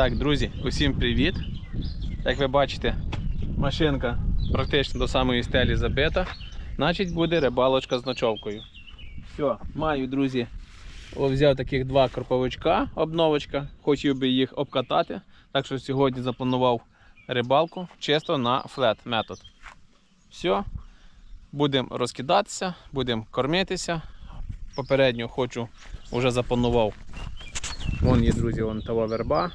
Так, друзі, усім привіт. Як ви бачите, машинка практично до самої стелі забита. Значить буде рибалочка з ночовкою. Все, маю, друзі, взяв таких два кроповичка, обновочка. Хотів би їх обкатати. Так що сьогодні запланував рибалку чисто на флет метод. Все, будемо розкидатися, будемо кормитися. Попередньо хочу, вже запланував. Вон є, друзі, вон того верба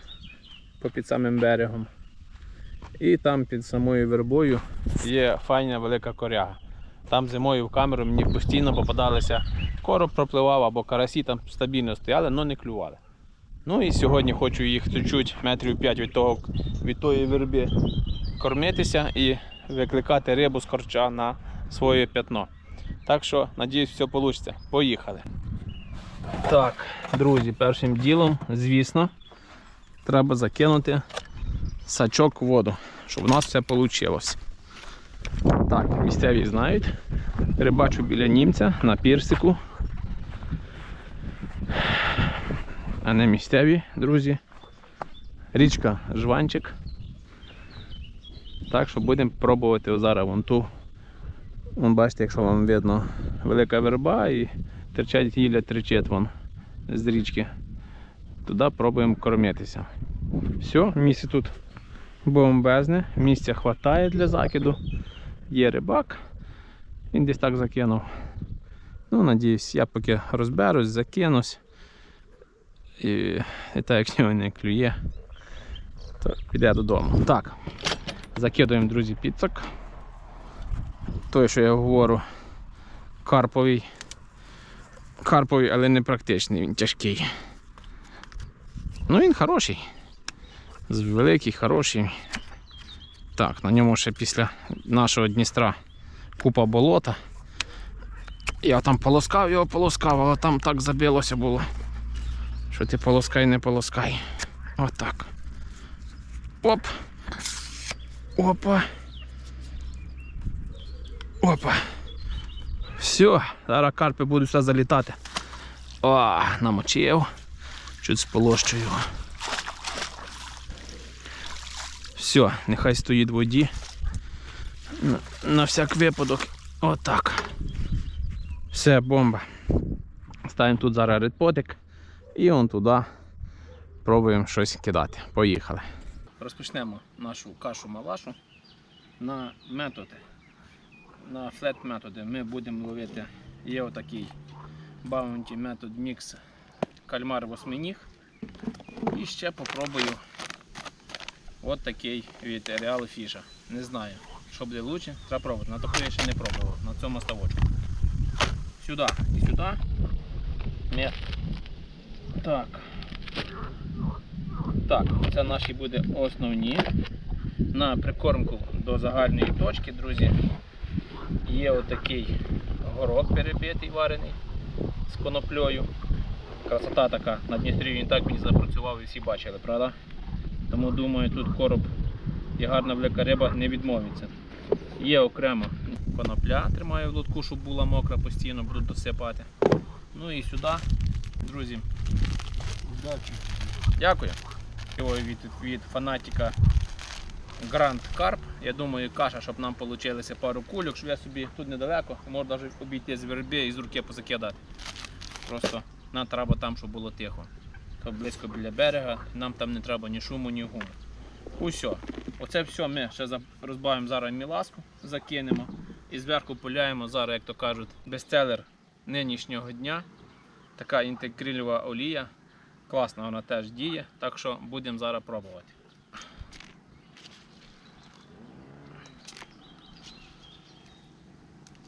попід самим берегом. І там під самою вербою є файна велика коряга. Там зимою в камеру мені постійно попадалися короб пропливав або карасі там стабільно стояли, але не клювали. Ну і сьогодні хочу їх чуть-чуть метрів 5 від, того, від тої верби кормитися і викликати рибу з корча на своє п'ятно. Так що, надіюсь, все вийде. Поїхали. Так, друзі, першим ділом, звісно, треба закинути сачок в воду, щоб у нас все вийшло. Так, місцеві знають. Рибачу біля німця на пірсику. А не місцеві, друзі. Річка Жванчик. Так що будемо пробувати зараз вон ту. Вон бачите, якщо вам видно, велика верба і терчать гілля тричет вон з річки. Туди пробуємо кормитися. Все, місце тут бомбезне, місця вистачає для закиду. Є рибак. Він десь так закинув. Ну, надіюсь, я поки розберусь, закинусь. І, і так як нього не клює, то піде додому. Так, закидуємо, друзі, підсак. Той, що я говорю, карповий. Карповий, але не практичний, він тяжкий. Ну він хороший. Великий, хороший. Так, на ньому ще після нашого Дністра купа болота. Я там полоскав його, полоскав, але там так забилося було. Що ти полоскай, не полоскай. Отак. Оп. Опа. Опа. Все, зараз карпи будуть сюди залітати. О, намочив. Чуть сполощу його. Все, нехай стоїть в воді. На, на всяк випадок. Отак. Все, бомба. Ставимо тут зараз редпотик і он туди пробуємо щось кидати. Поїхали. Розпочнемо нашу кашу-малашу на методи. На флет методи ми будемо ловити. Є отакий Bounty метод мікс кальмар восьминіг. І ще попробую от такий від Real Fish. Не знаю, що буде краще, треба пробувати. На таку я ще не пробував, на цьому ставочку. Сюди і сюди. Ми... Так. Так, це наші буде основні. На прикормку до загальної точки, друзі, є отакий горох перебитий варений з коноплею. Красота така на Дністрі він так мені запрацював і всі бачили, правда? Тому думаю, тут короб і гарна велика риба не відмовиться. Є окремо конопля, тримаю в лотку, щоб була мокра, постійно буду досипати. Ну і сюди, друзі. Удачі. Дякую. Від, від фанатика Grand Carp. Я думаю, каша, щоб нам вийшло пару кульок, щоб я собі тут недалеко, можу навіть обійти з верби і з руки позакидати. Просто нам треба там, щоб було тихо. То близько біля берега, нам там не треба ні шуму, ні гуму. Усьо. Оце все ми ще розбавимо зараз міласку, закинемо і зверху поляємо зараз, як то кажуть, бестселер нинішнього дня. Така інтегрильова олія. Класно вона теж діє, так що будемо зараз пробувати.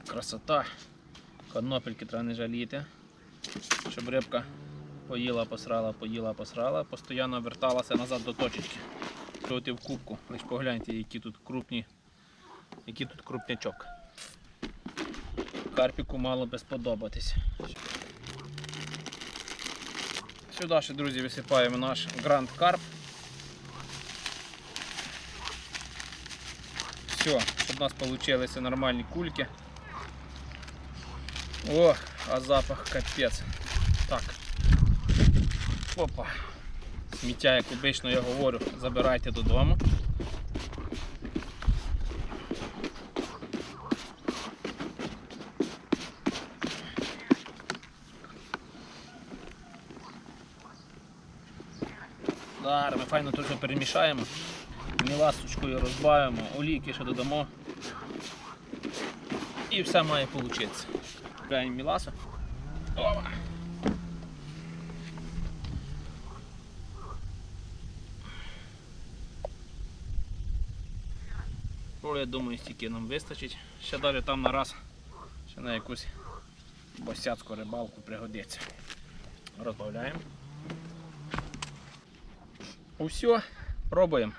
Красота. Конопельки треба не жаліти, щоб рибка поїла, посрала, поїла, посрала, постійно верталася назад до точечки. Тут і в кубку. Лиш погляньте, які тут крупні, який тут крупнячок. Карпіку мало би сподобатись. Сюди ще, друзі, висипаємо наш Grand Carp. Все, у нас вийшли нормальні кульки. О, а запах капець. Так. Опа. Сміття, як обично я говорю, забирайте додому. Зараз ми файно тут перемішаємо. Міласочкою розбавимо, олійки ще додамо. І все має вийти. Кидаємо міласу. Я думаю, стільки нам вистачить. Ще далі там на раз, ще на якусь босяцьку рибалку пригодиться. Розбавляємо. Усе, пробуємо.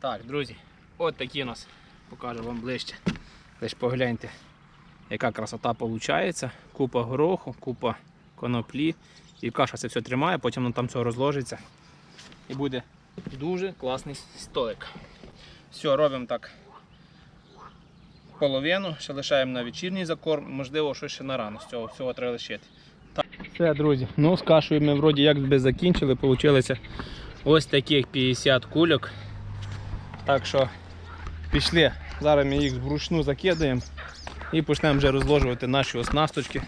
Так, друзі, от такі у нас покажу вам ближче. Лиш погляньте, яка красота виходить. Купа гороху, купа коноплі. І каша це все тримає, потім воно там все розложиться. І буде дуже класний столик. Все, робимо так. Половину, ще лишаємо на вечірній закорм, можливо, щось ще на рано. З цього всього треба лишити. Так. Все, друзі, ну з кашею ми вроді як би закінчили. Получилося ось таких 50 кульок. Так що пішли. Зараз ми їх вручну закидаємо і почнемо вже розложувати наші оснасточки.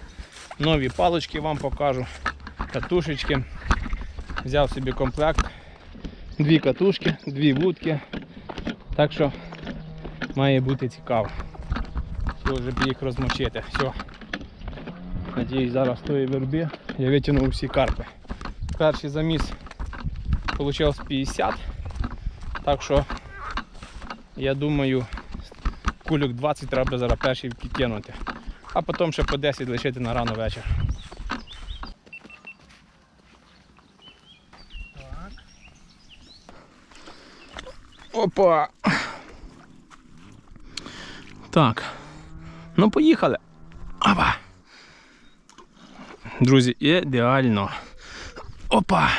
Нові палички вам покажу. Катушечки. Взяв собі комплект. Дві катушки, дві вудки. Так що має бути цікаво. Все, б їх розмочити. Все. Надіюсь, зараз тої верби я витягнув всі карпи. Перший заміс вийшов 50. Так що я думаю, кульок 20 треба зараз перший кинути. А потім ще по 10 лишити на рано вечір. Опа! Так. Ну, поїхали. Опа. Друзі, ідеально. Опа.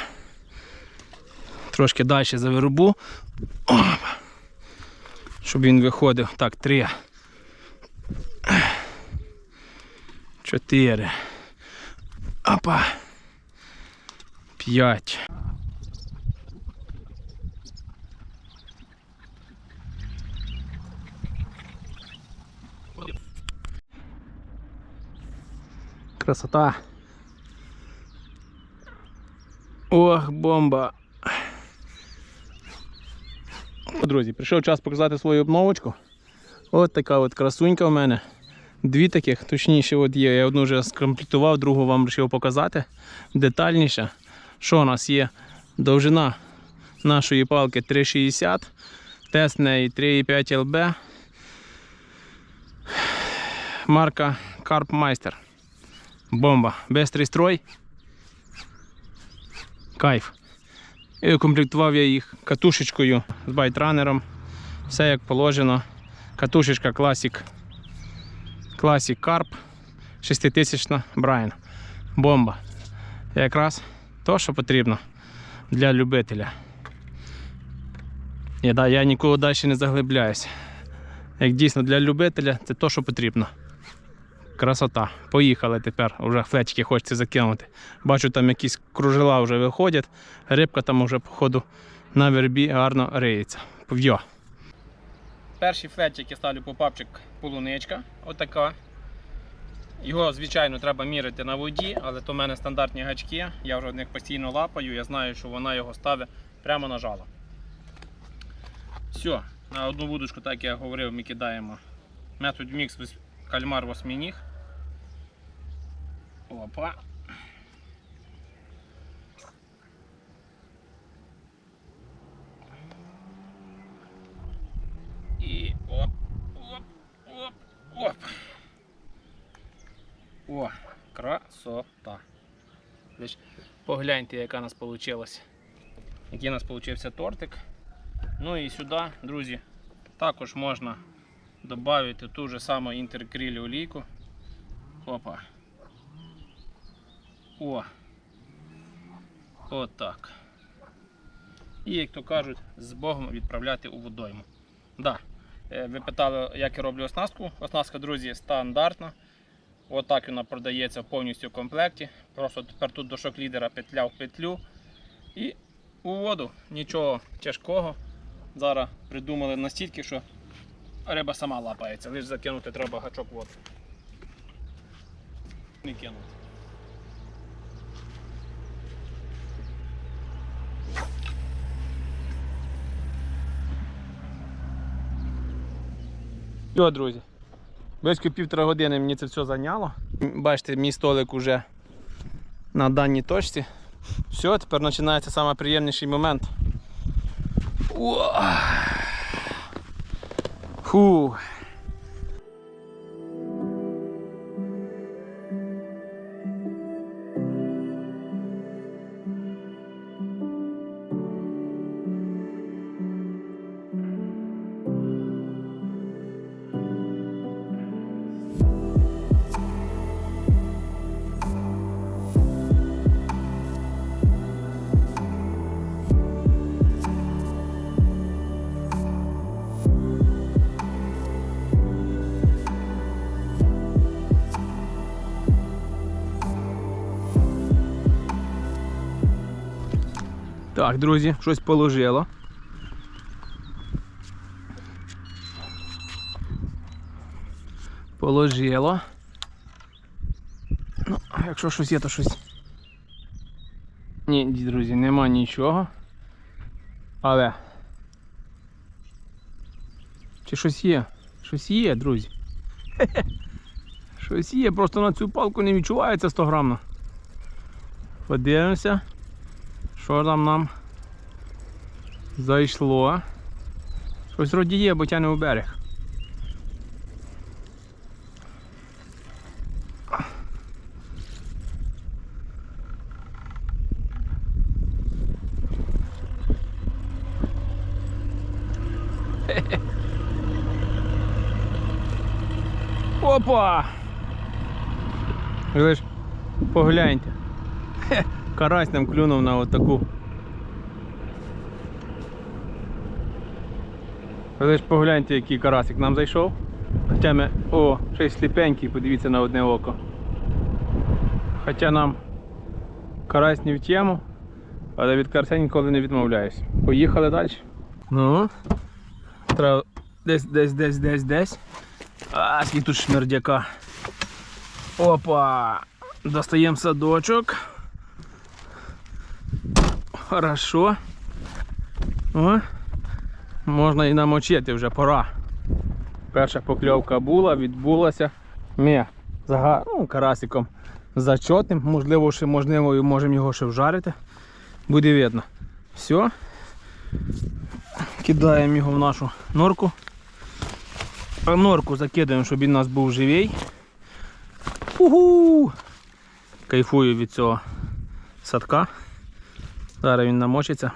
Трошки далі за виробу. Опа. Щоб він виходив. Так, три. Чотири. Опа. П'ять. Красота. Ох, бомба. Друзі, прийшов час показати свою обновочку. От така от красунька в мене. Дві таких, точніше, от є. Я одну вже скомплектував, другу вам вирішив показати детальніше. Що у нас є? Довжина нашої палки 3,60, тест неї 3,5 ЛБ. Марка Meister. Бомба. Бестрий строй. Кайф. І укомплектував я їх катушечкою з байтранером. Все як положено. Катушечка Classic. Classic Carp 6000 Брайан. Бомба. Якраз то, що потрібно для любителя. Я, да, я ніколи далі не заглибляюсь. Як дійсно для любителя, це то, що потрібно. Красота. Поїхали тепер. Уже флетики хочеться закинути. Бачу, там якісь кружила вже виходять. Рибка там вже, походу, на вербі гарно риється. В'йо. Перший флетик я ставлю попапчик полуничка. Отака. Його, звичайно, треба міряти на воді, але то в мене стандартні гачки. Я вже в них постійно лапаю, я знаю, що вона його ставить прямо на жало. Все, на одну вудочку, так як я говорив, ми кидаємо метод мікс кальмар восьминіг. Опа. І оп, оп, оп, оп. О, красота. Лиш погляньте, яка у нас вийшла. Який у нас вийшов тортик. Ну і сюди, друзі, також можна додати ту ж саму інтеркриль олійку. Опа. О. Отак. І, як то кажуть, з Богом відправляти у водойму. Да. Е, Ви питали, як я роблю оснастку. Оснастка, друзі, стандартна. Отак вона продається повністю в комплекті. Просто тепер тут до шок-лідера петля в петлю. І у воду. Нічого тяжкого. Зараз придумали настільки, що риба сама лапається. Лише закинути треба гачок в воду. Не кинути. Все, друзі. Близько півтора години мені це все зайняло. Бачите, мій столик уже на даній точці. Все, тепер починається найприємніший момент. Фу. Так, друзі, щось положило. Положило. Ну, якщо щось є, то щось. Ні, друзі, нема нічого. Але. Чи щось є? Щось є, друзі. Щось є, просто на цю палку не відчувається 100 грамно. Подивимося. Що там нам зайшло? Щось вроді є, бо тяне у берег. Опа! Ви ж погляньте. Карась нам клюнув на отаку. Ви ж погляньте, який карасик нам зайшов. Хоча ми... О, ще й сліпенький, подивіться на одне око. Хоча нам карась не в тему, але від карася ніколи не відмовляюсь. Поїхали далі. Ну. Треба десь, десь, десь, десь, десь. А, скільки тут шмердяка. Опа! Достаємо садочок. Хорошо. О, можна і намочити вже пора. Перша покльовка була, відбулася. Ми зага... ну, карасиком зачотним, можливо, ще можливо, можемо його ще вжарити. Буде видно. Все. Кидаємо його в нашу норку. Норку закидаємо, щоб він у нас був живий. Угу! Кайфую від цього садка. Зараз він намочиться.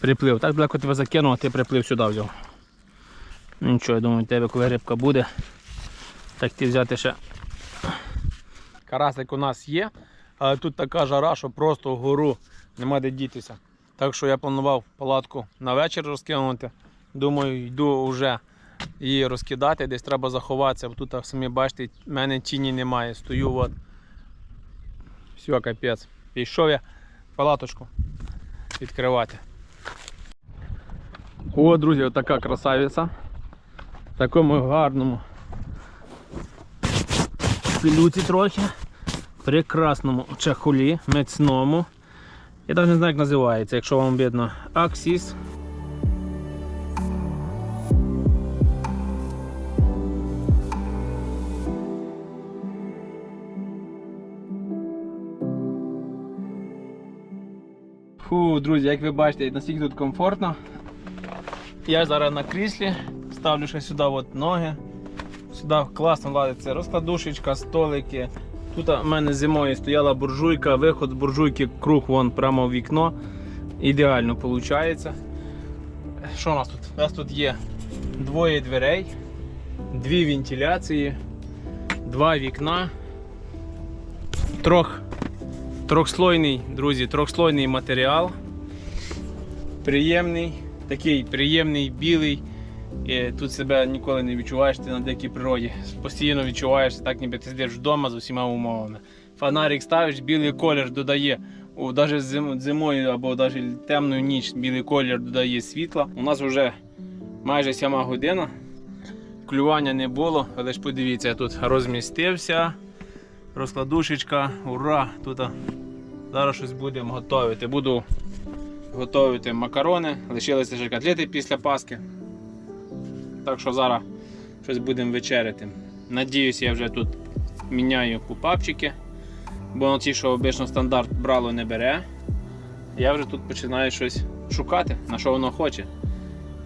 Приплив. Так далеко тебе закинув, а ти приплив сюди взяв. Ну нічого, я думаю, у тебе коли рибка буде, так ти взяти ще. Карасик у нас є, але тут така жара, що просто вгору нема де дітися. Так що я планував палатку на вечір розкинути. Думаю, йду вже її розкидати, десь треба заховатися, бо тут самі бачите, в мене тіні немає. Стою от. Все, капець. Пішов я палаточку відкривати. О, друзі, отака красавиця. В такому гарному пилюці трохи. Прекрасному чахулі, міцному. Я навіть не знаю, як називається, якщо вам видно. Аксіс. Фу, друзі, як ви бачите, наскільки тут комфортно. Я зараз на кріслі, ставлю ще сюди от ноги. Сюди класно ладиться розкладушечка, столики. Тут у мене зимою стояла буржуйка, виход з буржуйки, круг вон прямо в вікно. Ідеально виходить. Що у нас тут? У нас тут є двоє дверей, дві вентиляції, два вікна, трьох Трьохслойний, друзі, трьохслойний матеріал. Приємний, такий приємний, білий. І тут себе ніколи не відчуваєш ти на дикій природі. Постійно відчуваєш, так ніби ти сидиш вдома з усіма умовами. Фонарик ставиш, білий колір додає. Навіть зим, зимою або навіть темну ніч білий колір додає світла. У нас вже майже сьома година. Клювання не було, але ж подивіться, я тут розмістився. Розкладушечка, ура! Тут зараз щось будемо готувати. Буду готувати макарони, лишилися ще котлети після Паски. Так що зараз щось будемо вечеряти. Надіюсь, я вже тут міняю пупапчики, бо на ті, що обично стандарт брало не бере. Я вже тут починаю щось шукати, на що воно хоче.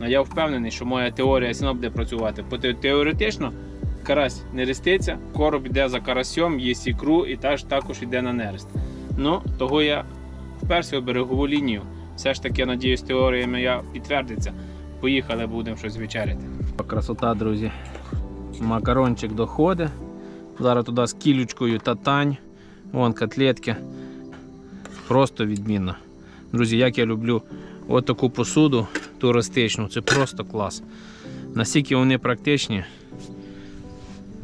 Ну, я впевнений, що моя теорія все буде працювати. Теоретично карась не реститься, короб йде за карасьом, їсть ікру і теж також йде на нерест. Ну, того я вперся у берегову лінію. Все ж таки, надіюсь, теорія моя підтвердиться. Поїхали, будемо щось вечеряти. Красота, друзі. Макарончик доходить. Зараз туди з кілючкою татань. Вон котлетки. Просто відмінно. Друзі, як я люблю от таку посуду туристичну, це просто клас. Настільки вони практичні.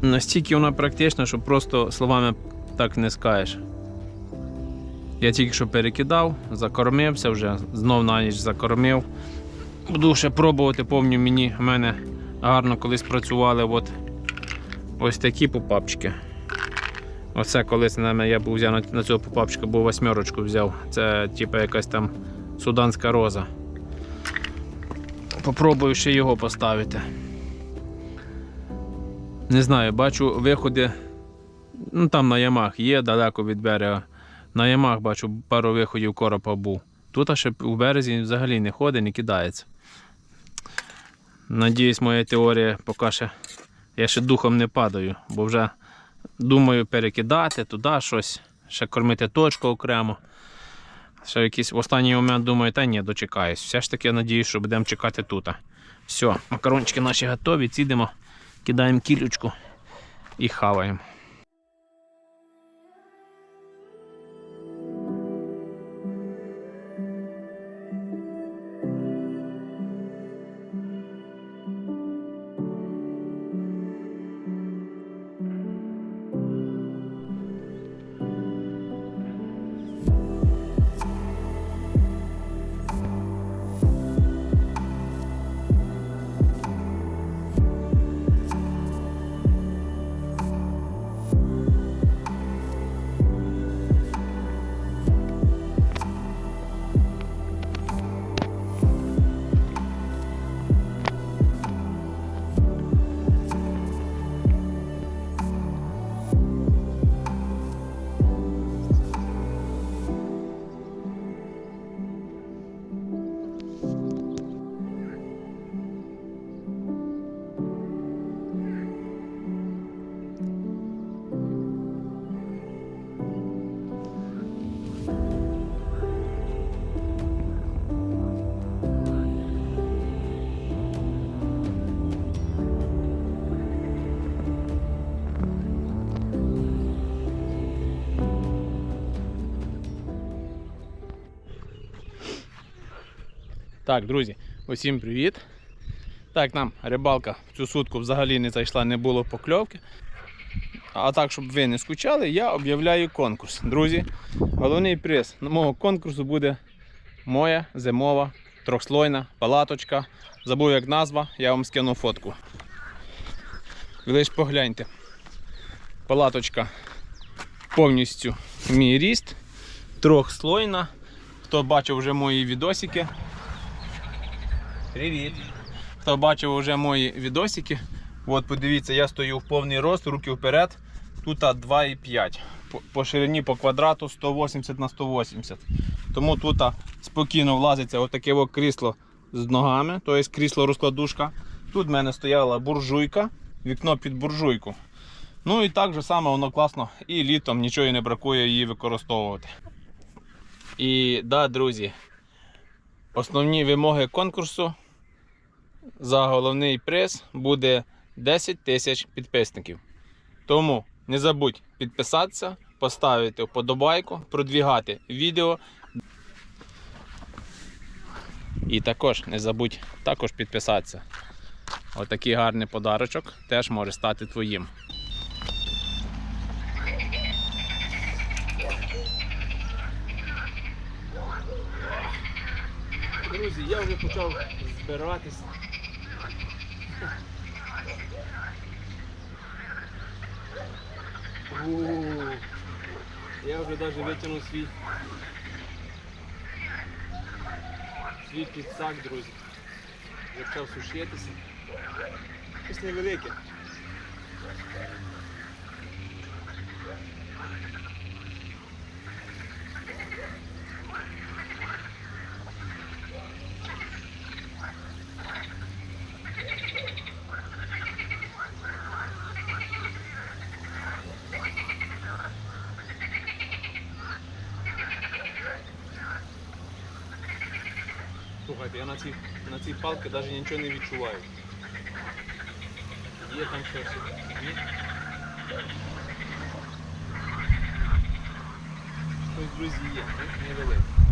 Настільки вона практична, що просто словами так не скажеш. Я тільки що перекидав, закормився вже, знов на ніч закормив. Буду ще пробувати, помню, мені в мене гарно колись працювали от ось такі попапчики. Оце колись на мене я був взяв на, цього попапчика, був восьмерочку взяв. Це типу якась там суданська роза. Попробую ще його поставити. Не знаю, бачу виходи. Ну там на ямах є далеко від берега. На ямах бачу пару виходів коропа був. Тут аж у березі взагалі не ходить, не кидається. Надіюсь, моя теорія поки ще. Я ще духом не падаю, бо вже думаю перекидати туди щось, ще кормити точку окремо. Ще якийсь в останній момент думаю, та ні, дочекаюсь. Все ж таки надіюсь, що будемо чекати тут. Все, макарончики наші готові, цідемо, кидаємо кілючку і хаваємо. Так, друзі, усім привіт. Так, нам рибалка в цю сутку взагалі не зайшла, не було покльовки. А так, щоб ви не скучали, я об'являю конкурс. Друзі, головний приз мого конкурсу буде моя зимова трьохслойна палаточка. Забув як назва, я вам скину фотку. Ви лиш погляньте. Палаточка повністю мій ріст, трьохслойна. Хто бачив вже мої відосики, Привіт! Хто бачив вже мої відосики, от подивіться, я стою в повний рост, руки вперед. Тут 2,5. По, ширині по квадрату 180 на 180. Тому тут спокійно влазиться отаке от крісло з ногами, тобто крісло розкладушка. Тут в мене стояла буржуйка, вікно під буржуйку. Ну і так же саме воно класно і літом нічого не бракує її використовувати. І да, друзі, Основні вимоги конкурсу за головний приз буде 10 тисяч підписників. Тому не забудь підписатися, поставити вподобайку, продвігати відео. І також не забудь також підписатися. Отакий гарний подарочок теж може стати твоїм. Друзі, я вже почав збиратися. Ууу, Я вже навіть витягнув свій свій підсак, друзі. Я почав сушитися. Щось невелике. на цій палці навіть нічого не відчуваю. Є там щось. Ні? Щось, друзі, є, ну, невелике.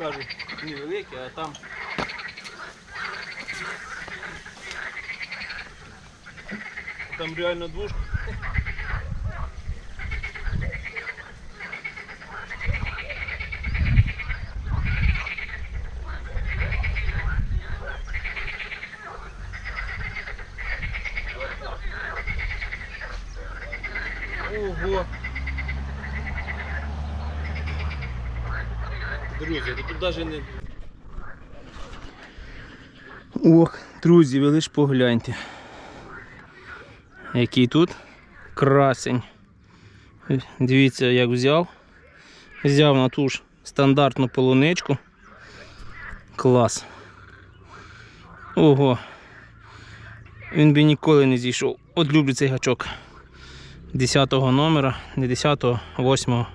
Я невеликі, а там. Там реально двушка. Ого! Друзі, то тут не. Ох, друзі, ви лиш погляньте. Який тут красень. Дивіться, як взяв. Взяв на ту ж стандартну полуничку. Клас. Ого. Він би ніколи не зійшов. От люблю цей гачок. 10 номера, не 10, 8.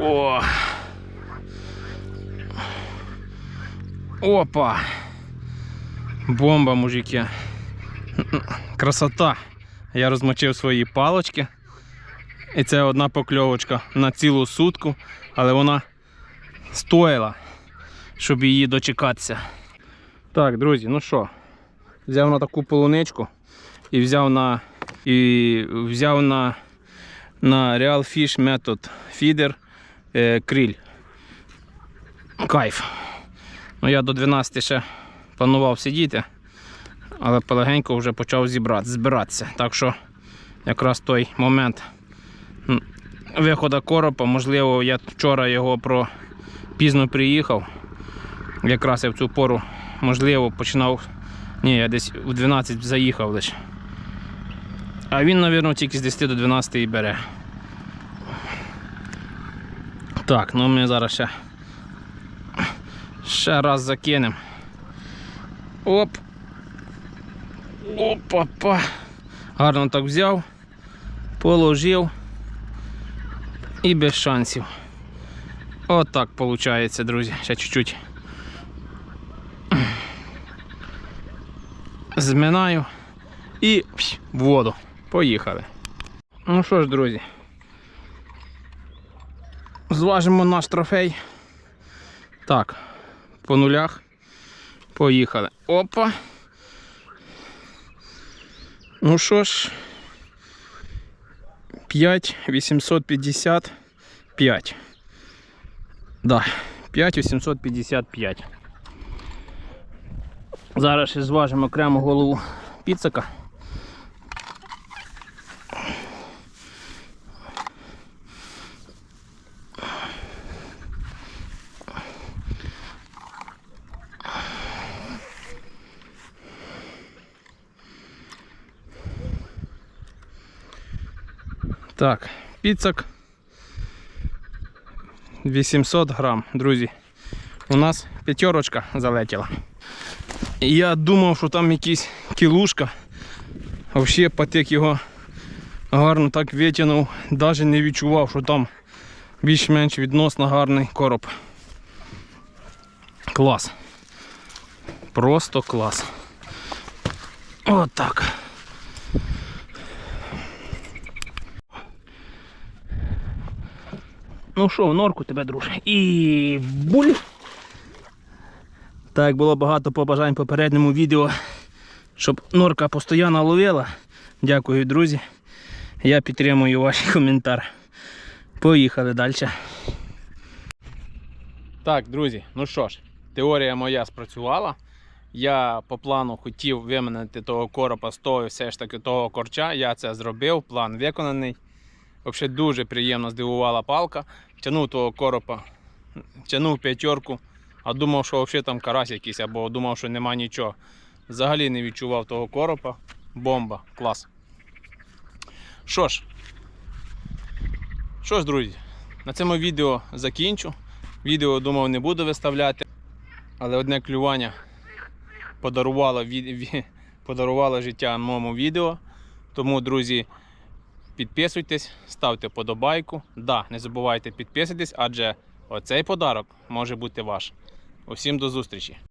О! Опа! Бомба, мужики. Красота. Я розмочив свої палочки. І це одна покльовочка на цілу сутку, але вона стоїла, щоб її дочекатися. Так, друзі, ну що, взяв на таку полуничку і взяв на і взяв на, на Real Fish Method Feeder е, криль. Кайф. Ну, я до 12 ще планував сидіти, але полегенько вже почав зібрати, збиратися. Так що якраз той момент виходу коропа, можливо, я вчора його про пізно приїхав. Якраз я в цю пору, можливо, починав. Ні, я десь в 12 заїхав лише. А він, мабуть, тільки з 10 до 12 і бере. Так, ну ми зараз ще ще раз закинемо. Оп. Опа-па. Гарно так взяв, положив і без шансів. Отак виходить, друзі. Ще чуть-чуть. Зминаю і в воду. Поїхали. Ну що ж, друзі, зважимо наш трофей. Так, по нулях. Поїхали. Опа. Ну що ж, 5855. Да, 5855. Зараз ще зважимо окремо голову піцака. Так, піцак 800 грам, друзі. У нас п'ятерочка залетіла. Я думав, що там якийсь кілушка. Взагалі потік його гарно так витягнув. Навіть не відчував, що там більш-менш відносно гарний короб. Клас. Просто клас. Отак. Ну що, в норку тебе, друже. І буль. Так, було багато побажань попередньому відео, щоб норка постійно ловила. Дякую, друзі. Я підтримую ваш коментар. Поїхали далі. Так, друзі, ну що ж, теорія моя спрацювала. Я по плану хотів виманити того коропа з того, все ж таки того корча. Я це зробив, план виконаний. Взагалі дуже приємно здивувала палка. Тянув того коропа, тянув п'ятерку, а думав, що взагалі там карась якийсь, або думав, що нема нічого. Взагалі не відчував того коропа. Бомба, клас. Що ж, що ж, друзі, на цьому відео закінчу. Відео думав не буду виставляти, але одне клювання подарувало, подарувало життя моєму відео. Тому, друзі, підписуйтесь, ставте подобайку. Да, не забувайте підписатись, адже оцей подарок може бути ваш. Усім до зустрічі!